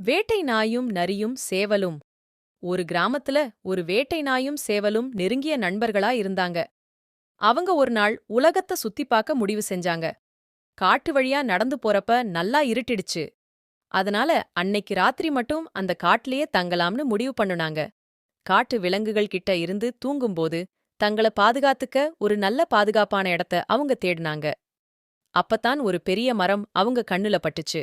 வேட்டை நாயும் நரியும் சேவலும். ஒரு கிராமத்துல ஒரு வேட்டை நாயும் சேவலும் நெருங்கிய நண்பர்களா இருந்தாங்க. அவங்க ஒரு நாள் உலகத்த சுத்தி பார்க்க முடிவு செஞ்சாங்க. காட்டு வழியா நடந்து போறப்ப நல்லா இருட்டிடுச்சு. அதனால அன்னைக்கு ராத்திரி மட்டும் அந்த காட்டுலயே தங்கலாம்னு முடிவு பண்ணுனாங்க. காட்டு விலங்குகள் கிட்ட இருந்து தூங்கும்போது தங்கள பாதுகாத்துக்க ஒரு நல்ல பாதுகாப்பான இடத்த அவங்க தேடினாங்க. அப்பத்தான் ஒரு பெரிய மரம் அவங்க கண்ணுல பட்டுச்சு.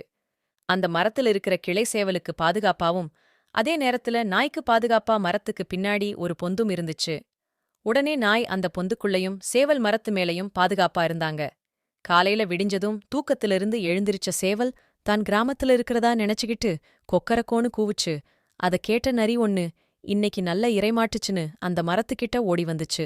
அந்த மரத்துல இருக்கிற கிளை சேவலுக்கு பாதுகாப்பாவும் அதே நேரத்துல நாய்க்கு பாதுகாப்பா மரத்துக்கு பின்னாடி ஒரு பொந்தும் இருந்துச்சு. உடனே நாய் அந்த பொந்துக்குள்ளயும் சேவல் மரத்து மேலையும் பாதுகாப்பா இருந்தாங்க. காலையில விடிஞ்சதும் தூக்கத்திலிருந்து எழுந்திருச்ச சேவல் தான் கிராமத்துல இருக்கிறதா நினைச்சுக்கிட்டு கொக்கரக்கோன்னு கூவுச்சு. அத கேட்ட நரி ஒன்னு இன்னைக்கு நல்ல இறைமாட்டுச்சுன்னு அந்த மரத்துக்கிட்ட ஓடி வந்துச்சு.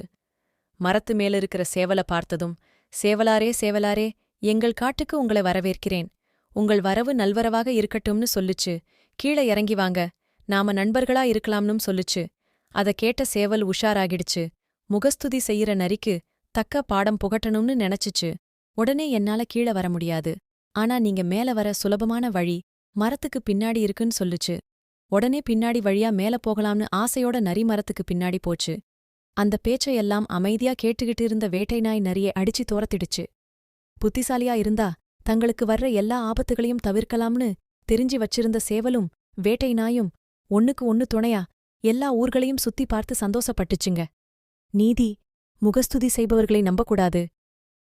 மரத்து மேல இருக்கிற சேவல பார்த்ததும் சேவலாரே சேவலாரே எங்கள் காட்டுக்கு உங்களை வரவேற்கிறேன். உங்கள் வரவு நல்வரவாக இருக்கட்டும்னு சொல்லுச்சு. கீழே இறங்கி வாங்க. நாம நண்பர்களா இருக்கலாம்னும் சொல்லுச்சு. அத கேட்ட சேவல் உஷாராகிடுச்சு. முகஸ்துதி செய்யற நரிக்கு தக்க பாடம் புகட்டணும்னு நினைச்சுச்சு. உடனே என்னால கீழே வர முடியாது. ஆனா நீங்க மேல வர சுலபமான வழி மரத்துக்கு பின்னாடி இருக்குன்னு சொல்லுச்சு. உடனே பின்னாடி வழியா மேல போகலாம்னு ஆசையோட நரி மரத்துக்கு பின்னாடி போச்சு. அந்த பேச்சையெல்லாம் அமைதியா கேட்டுக்கிட்டு இருந்த வேட்டை நாய் நரியை அடிச்சு தோரத்திடுச்சு. புத்திசாலியா இருந்தா தங்களுக்கு வர்ற எல்லா ஆபத்துகளையும் தவிர்க்கலாம்னு தெரிஞ்சு வச்சிருந்த சேவலும் வேட்டை நாயும் ஒன்னுக்கு ஒன்னு துணையா எல்லா ஊர்களையும் சுத்தி பார்த்து சந்தோஷப்பட்டுச்சுங்க. நீதி முகஸ்துதி செய்பவர்களை நம்பக்கூடாது.